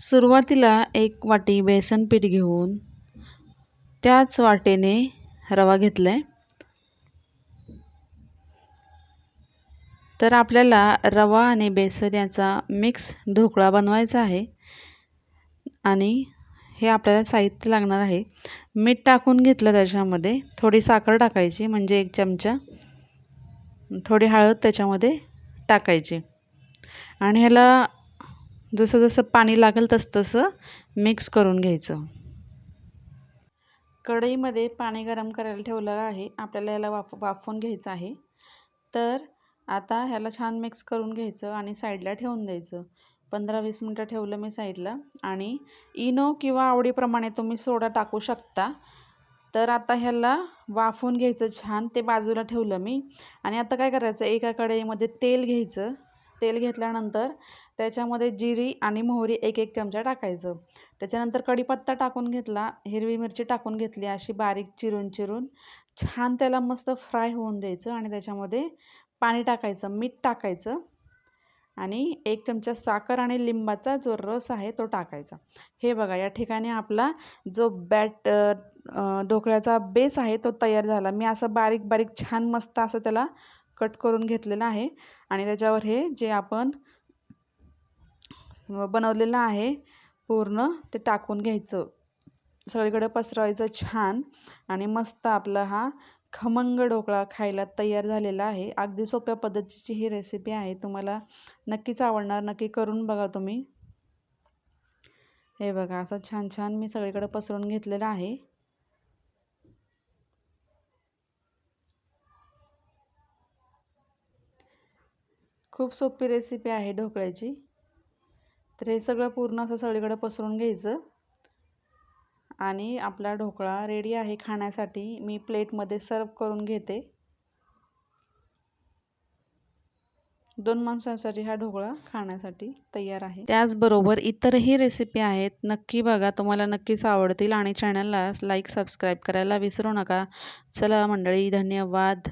सुरुवातीला एक वाटी बेसन पीठ घेऊन त्याच वाटेने रवा घेतला आहे तर आपल्याला रवा आणि बेसन याचा मिक्स ढोकळा बनवायचा आहे. आणि हे आपल्याला साहित्य लागणार आहे. मीठ टाकून घेतलं त्याच्यामध्ये थोडी साखर टाकायची म्हणजे एक चमचा. थोडी हळद त्याच्यामध्ये टाकायची. आणि ह्याला जसं जसं पाणी लागेल तसं तसं मिक्स करून घ्यायचं. कढईमध्ये पाणी गरम करायला ठेवलं आहे. आपल्याला याला वाफ वाफवून घ्यायचं आहे. तर आता ह्याला छान मिक्स करून घ्यायचं आणि साईडला ठेवून द्यायचं. पंधरा वीस मिनटं ठेवलं मी साईडला. आणि इनो किंवा आवडीप्रमाणे तुम्ही सोडा टाकू शकता. तर आता ह्याला वाफवून घ्यायचं छान. ते बाजूला ठेवलं मी. आणि आता काय करायचं? एका कढईमध्ये तेल घ्यायचं. तेल घेतल्यानंतर त्याच्यामध्ये जिरी आणि मोहरी एक एक चमचा टाकायचं. त्याच्यानंतर कढीपत्ता टाकून घेतला हिरवी मिरची टाकून घेतली अशी बारीक चिरून चिरून छान त्याला मस्त फ्राय होऊन द्यायचं आणि त्याच्यामध्ये पाणी टाकायचं मीठ टाकायचं आणि एक चमचा साखर आणि लिंबाचा जो रस आहे तो टाकायचा. हे बघा या ठिकाणी आपला जो बॅट ढोकळ्याचा बेस आहे तो तयार झाला. मी असं बारीक बारीक छान मस्त असं त्याला कट करून घेतलेलं आहे. आणि त्याच्यावर हे जे आपण बनवलेलं आहे पूर्ण ते टाकून घ्यायचं. सगळीकडे पसरवायचं छान. आणि मस्त आपला हा खमंग ढोकळा खायला तयार झालेला आहे. अगदी सोप्या पद्धतीची ही रेसिपी आहे. तुम्हाला नक्कीच आवडणार. नक्की करून बघा तुम्ही. हे बघा असं छान छान मी सगळीकडे पसरून घेतलेलं आहे. खूप सोपी रेसिपी आहे ढोकळ्याची. तर हे सगळं पूर्ण असं सगळीकडे पसरून घ्यायचं. आणि आपला ढोकळा रेडी आहे खाण्यासाठी. मी प्लेटमध्ये सर्व करून घेते. दोन माणसांसाठी हा ढोकळा खाण्यासाठी तयार आहे. त्याचबरोबर इतरही रेसिपी आहेत. नक्की बघा तुम्हाला नक्कीच आवडतील. आणि चॅनलला लाईक सबस्क्राईब करायला विसरू नका. चला मंडळी धन्यवाद.